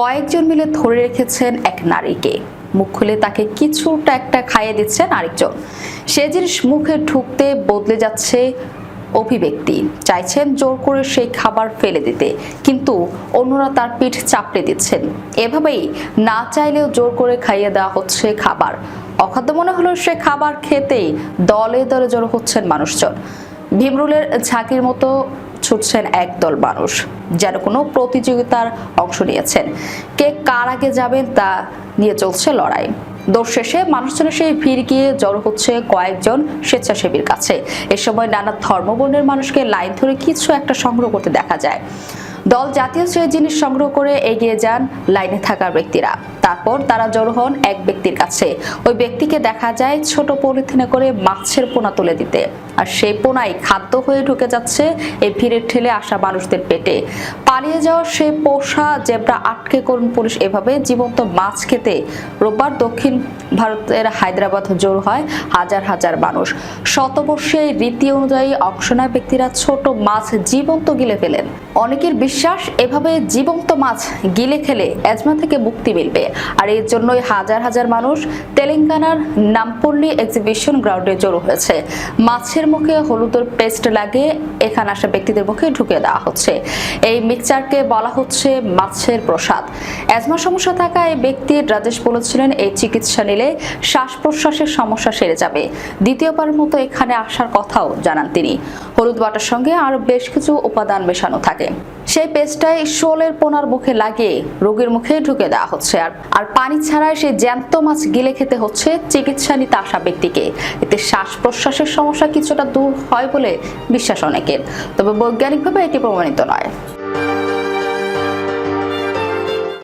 কয়েকজন মিলে ধরে রেখেছেন এক নারীকে। মুখ খুলে তাকে কিছুটা একটা খাইয়ে দিচ্ছেন আরেকজন। সে জিনিস মুখে ঢুকতে বদলে যাচ্ছে অভিব্যক্তি। চাইছেন জোর করে সেই খাবার ফেলে দিতে, কিন্তু অন্যরা তার পিঠ চাপড়ে দিচ্ছেন। এভাবেই না চাইলেও জোর করে খাইয়ে দেওয়া হচ্ছে খাবার। অখাদ্য মনে হলো সে খাবার খেতেই দলে দলে জড়ো হচ্ছেন মানুষজন। ভীমরুলের ঝাঁকির মতো ছুটছেন একদল মানুষ। যেন কোনো প্রতিযোগিতার অংশ নিয়েছেন। কে কার আগে যাবেন তা নিয়ে চলছে লড়াই। দৌড় শেষে মানুষজনের সেই ভিড় গিয়ে জড়ো হচ্ছে কয়েকজন স্বেচ্ছাসেবীর কাছে। এ সময় নানা ধর্মবর্ণের মানুষকে লাইন ধরে কিছু একটা সংগ্রহ করতে দেখা যায়। দল জাতীয় শ্রেয় জিনিস সংগ্রহ করে এগিয়ে যান লাইনে থাকা ব্যক্তিরা। তারপর তারা জড়ো হন এক ব্যক্তির কাছে। ওই ব্যক্তিকে দেখা যায় ছোট পলিথিনে করে মাছের পোনা তুলে দিতে। আর সেই পোনাই খাদ্য হয়ে ঢুকে যাচ্ছে এই ভিড়ের ঠেলে আসা মানুষদের পেটে। পালিয়ে যাওয়া সে পোষা জেব্রা আটকে করুন পুলিশ। এভাবে জীবন্ত মাছ খেতে রোববার দক্ষিণ ভারতের হায়দ্রাবাদ জোর হয় হাজার হাজার মানুষ। শতবর্ষে রীতি অনুযায়ী অংশ নেয় ব্যক্তিরা ছোট মাছ জীবন্ত গিলে ফেলেন। অনেকের বিশ্বাস, এভাবে জীবন্ত মাছ গিলে খেলে অ্যাজমা থেকে মুক্তি মিলবে। আর এর জন্যই হাজার হাজার মানুষ তেলেঙ্গানার নামপল্লী এক্সিবিশন গ্রাউন্ডে জড়ো হয়েছে। মাছের মুখে হলুদের পেস্ট লাগিয়ে এখানে আসা ব্যক্তিদের মুখে ঢুকে দেওয়া হচ্ছে। এই মিক্সচারকে বলা হচ্ছে মাছের প্রসাদ। অ্যাজমা সমস্যা থাকা এই ব্যক্তির রাজেশ বলেছিলেন, এই চিকিৎসা নিলে শ্বাস প্রশ্বাসের সমস্যা সেরে যাবে। দ্বিতীয়বারের মতো এখানে আসার কথাও জানান তিনি। হলুদ বাটার সঙ্গে আরও বেশ কিছু উপাদান মেশানো থাকে। সেই পেস্টটাই শোলের পোনার মুখে লাগিয়ে রোগীর মুখে ঢুকে দেওয়া হচ্ছে। আর আর পানি ছাড়াই সেই জ্যান্ত মাছ গিলে খেতে হচ্ছে চিকিৎসা নিতে আসা ব্যক্তিকে। এতে শ্বাস প্রশ্বাসের সমস্যা কিছুটা দূর হয় বলে বিশ্বাস অনেকের। তবে বৈজ্ঞানিকভাবে এটি প্রমাণিত নয়।